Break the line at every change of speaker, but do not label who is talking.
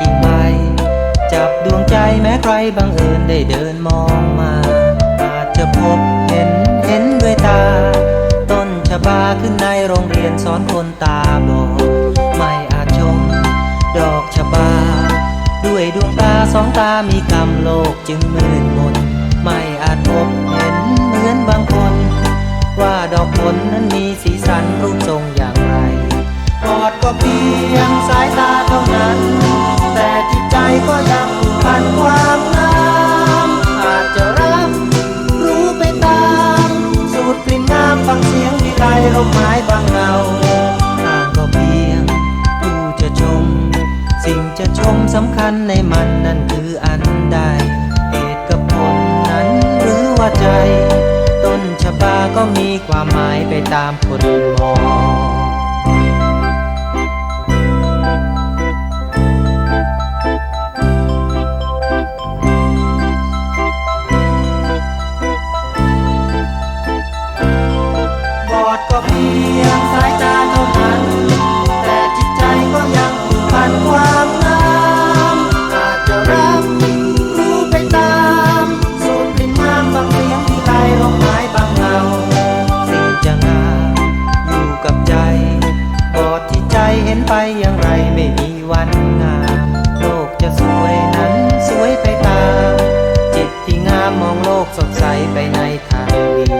กิ่งใบ จับดวงใจแม้ใครบังเอิญได้เดินมองมา อาจจะพบเห็นเห็นด้วยตา ต้นชะบาขึ้นในโรงเรียนสอนคนตาบอดไม่อาจชม ดอกชะบา ด้วยดวงตาสองตามีกำโลกจึงมืดมนไม่อาจพบ เพียงสายตาเท่านั้น แต่จิตใจก็ยังผูกพันความงามอาจจะรับรู้ไปตาม สูดกลิ่นน้ำฟังเสียงวิไลลมไม้บางเงาห่างก็เพียงผู้จะชม สิ่งจะชมสำคัญในมันนั่นคืออันใดเหตุกับผลนั้นหรือว่าใจ ต้นชะบาก็มีความหมายไปตามคนมอง ก็เพียงสายตาเท่านั้น แต่จิตใจก็ยังผูกนความงามอาจจะรับรู้ไปตามสูดลิ่นน้ำฟังเสียงที่ไรลมหายบางเงาสิ่งจะงามอยู่กับใจกอดที่ใจเห็นไปอย่างไรไม่มีวันงามโลกจะสวยนั้นสวยไปตาจิตที่งามมองโลกสดใสไปในทางดี